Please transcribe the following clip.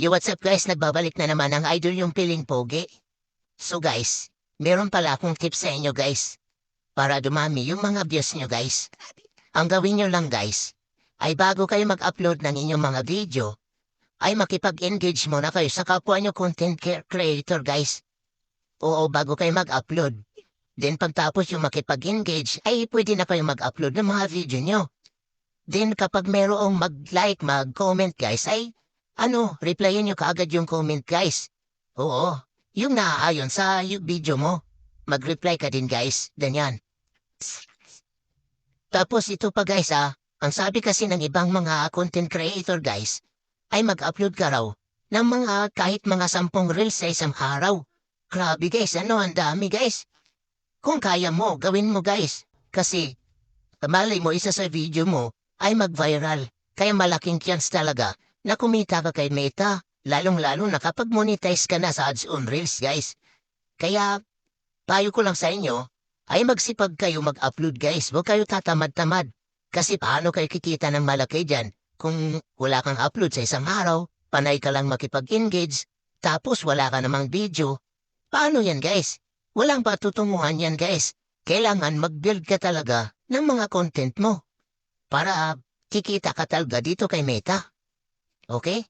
Yo, what's up guys? Nagbabalik na naman ang idol yung piling pogi. So guys, meron pala akong tips sa inyo guys. Para dumami yung mga views nyo guys. Ang gawin nyo lang guys, ay bago kayo mag-upload ng inyong mga video, ay makipag-engage muna kayo sa kapwa nyo content cre- creator guys. Oo, bago kayo mag-upload. Then pagtapos yung makipag-engage, ay pwede na kayo mag-upload ng mga video nyo. Then kapag merong mag-like, mag-comment guys, ay ano, replyan nyo kaagad yung comment guys. Oo, yung naaayon sa yung video mo. Mag-reply ka din guys, ganyan. Tapos ito pa guys ah, ang sabi kasi ng ibang mga content creator guys, ay mag-upload ka raw ng mga kahit mga sampung reels sa isang araw. Grabe guys, ano, ang dami guys. Kung kaya mo, gawin mo guys. Kasi, malay mo isa sa video mo ay mag-viral. Kaya malaking chance talaga na kumita ka kay Meta. Lalong-lalo na kapag monetize ka na sa ads on Reels, guys. Kaya, payo ko lang sa inyo, ay magsipag kayo mag-upload, guys. Huwag kayo tatamad-tamad. Kasi paano kayo kikita ng malaki dyan kung wala kang upload sa isang araw, panay ka lang makipag-engage, tapos wala ka namang video. Paano yan, guys? Walang patutunguhan yan, guys. Kailangan mag-build ka talaga ng mga content mo para kikita ka talaga dito kay Meta. Okay?